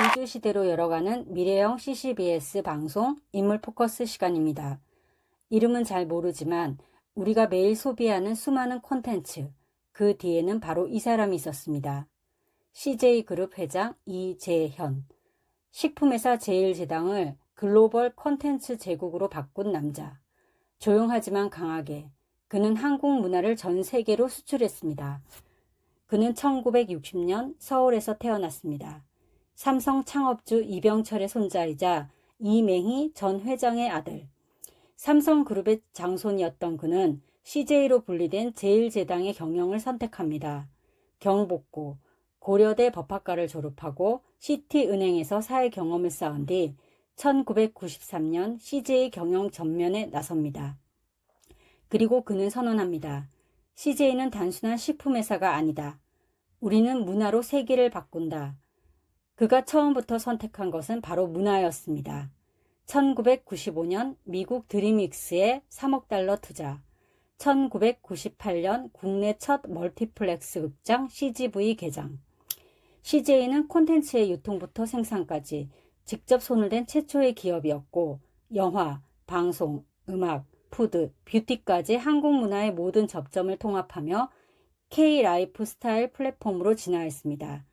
우주 시대로 열어가는 미래형 CCBS 방송 인물 포커스 시간입니다. 이름은 잘 모르지만 우리가 매일 소비하는 수많은 콘텐츠, 그 뒤에는 바로 이 사람이 있었습니다. CJ그룹 회장 이재현, 식품회사 제일제당을 글로벌 콘텐츠 제국으로 바꾼 남자. 조용하지만 강하게 그는 한국 문화를 전 세계로 수출했습니다. 그는 1960년 서울에서 태어났습니다. 삼성 창업주 이병철의 손자이자 이맹희 전 회장의 아들. 삼성그룹의 장손이었던 그는 CJ로 분리된 제일제당의 경영을 선택합니다. 경복고, 고려대 법학과를 졸업하고 시티은행에서 사회 경험을 쌓은 뒤 1993년 CJ 경영 전면에 나섭니다. 그리고 그는 선언합니다. CJ는 단순한 식품회사가 아니다. 우리는 문화로 세계를 바꾼다. 그가 처음부터 선택한 것은 바로 문화였습니다. 1995년 미국 드림익스에 3억 달러 투자, 1998년 국내 첫 멀티플렉스 극장 CGV 개장. CJ는 콘텐츠의 유통부터 생산까지 직접 손을 댄 최초의 기업이었고, 영화, 방송, 음악, 푸드, 뷰티까지 한국 문화의 모든 접점을 통합하며 K 라이프 스타일 플랫폼으로 진화했습니다.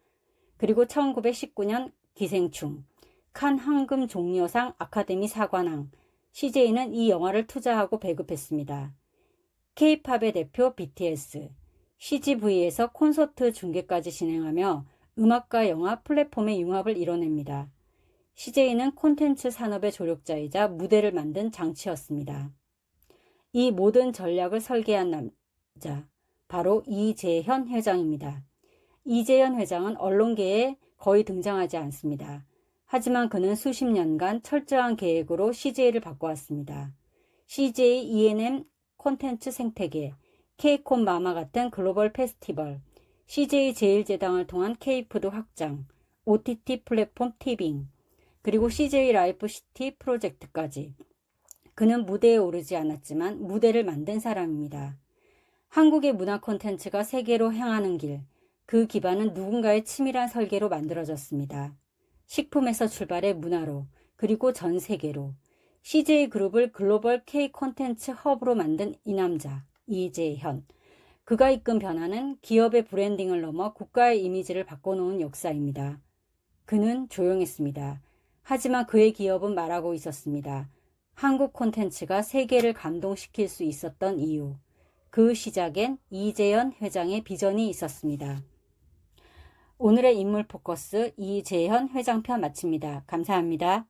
그리고 1919년 기생충, 칸 황금 종려상 아카데미 사관왕, CJ는 이 영화를 투자하고 배급했습니다. K-팝의 대표 BTS, CGV에서 콘서트 중계까지 진행하며 음악과 영화 플랫폼의 융합을 이뤄냅니다. CJ는 콘텐츠 산업의 조력자이자 무대를 만든 장치였습니다. 이 모든 전략을 설계한 남자, 바로 이재현 회장입니다. 이재현 회장은 언론계에 거의 등장하지 않습니다. 하지만 그는 수십 년간 철저한 계획으로 CJ를 바꿔왔습니다. CJ E&M 콘텐츠 생태계, K콘 마마 같은 글로벌 페스티벌, CJ 제일제당을 통한 K푸드 확장, OTT 플랫폼 티빙, 그리고 CJ 라이프 시티 프로젝트까지. 그는 무대에 오르지 않았지만 무대를 만든 사람입니다. 한국의 문화 콘텐츠가 세계로 향하는 길, 그 기반은 누군가의 치밀한 설계로 만들어졌습니다. 식품에서 출발해 문화로, 그리고 전 세계로. CJ 그룹을 글로벌 K 콘텐츠 허브로 만든 이 남자, 이재현. 그가 이끈 변화는 기업의 브랜딩을 넘어 국가의 이미지를 바꿔놓은 역사입니다. 그는 조용했습니다. 하지만 그의 기업은 말하고 있었습니다. 한국 콘텐츠가 세계를 감동시킬 수 있었던 이유. 그 시작엔 이재현 회장의 비전이 있었습니다. 오늘의 인물 포커스 이재현 회장편 마칩니다. 감사합니다.